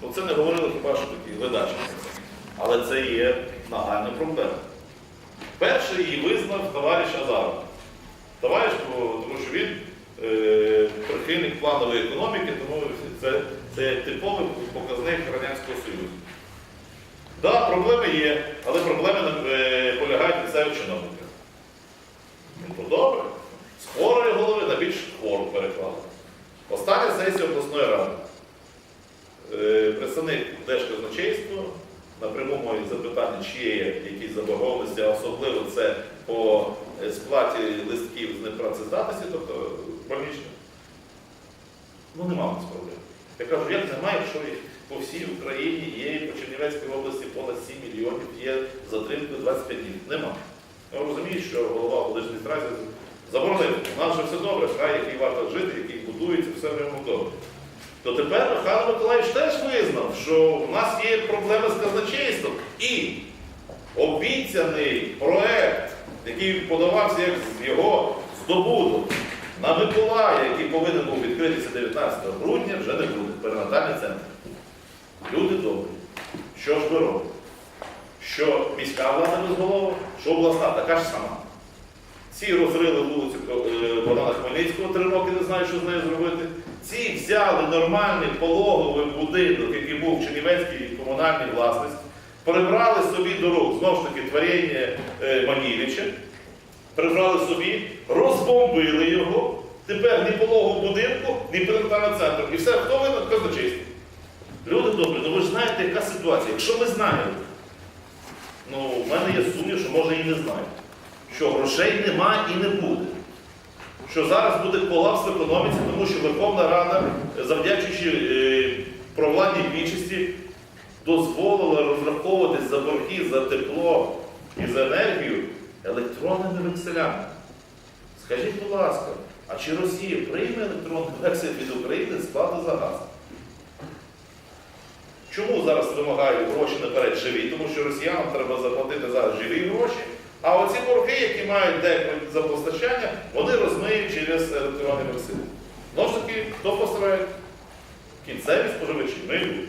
Про це не говорили хіба що такі ледачі. Але це є нагальна проблема. Перший її визнав товариш Азаров. Товариш, тому що він е, прихильник планової економіки, тому це, це типовий показник Радянського Союзу. Так, да, проблеми є, але проблеми е, полягають в місцевих чиновниках. Ну, добре. З хворої голови на більш хвору переклали. Остання сесія обласної запитання, чи є якісь заборгованості, а особливо це по е, сплаті листків з непрацездатності, тобто больничних. Ну, нема у нас проблем. Я кажу, як немає, і по всій Україні є, і по Чернівецькій області понад 7 мільйонів є затримкою 25 днів. Нема. Я розумію, що голова облдержадміністрації заборонив. У нас же все добре, край, який варто жити, який будується, все в ньому добре. То тепер Михайло Миколаївич теж визнав, що в нас є проблеми з казначейством. І обіцяний проект, який подавався як його здобуток на Миколая, який повинен був відкритися 19 грудня, вже не буде. Перинатальний центр. Люди добрі. Що ж ви робите? Що міська влада безголова, що обласна така ж сама. Ці розрили вулицю е, Богдана Хмельницького три роки не знають, що з нею зробити. Ці взяли нормальний пологовий будинок, який був в Чернівецькій комунальній власності, прибрали собі до рук, знову ж таки, творіння е, Маніліча, прибрали собі, розбомбили його. Тепер ні пологового будинку, ні перинатального центру. І все, хто винен? Казначейство. Люди добрі, ну ви ж знаєте, яка ситуація. Якщо ви знаєте, ну, в мене є сумнів, що може і не знаєте, що грошей нема і не буде. Що зараз буде колапс в економіці, тому що Верховна Рада, завдячуючи е, провладній більшості, дозволила розраховуватись за борги за тепло і за енергію електронними векселями. Скажіть, будь ласка, а чи Росія прийме електронний вексель від України з плати за газ? Чому зараз вимагають гроші наперед живі? Тому що росіянам треба заплатити зараз живі гроші, а оці борги, які мають деколи за постачання, вони розмиють через електронні векселі. Знову ж таки, хто постарає? Кінцеві споживачі, ми люди.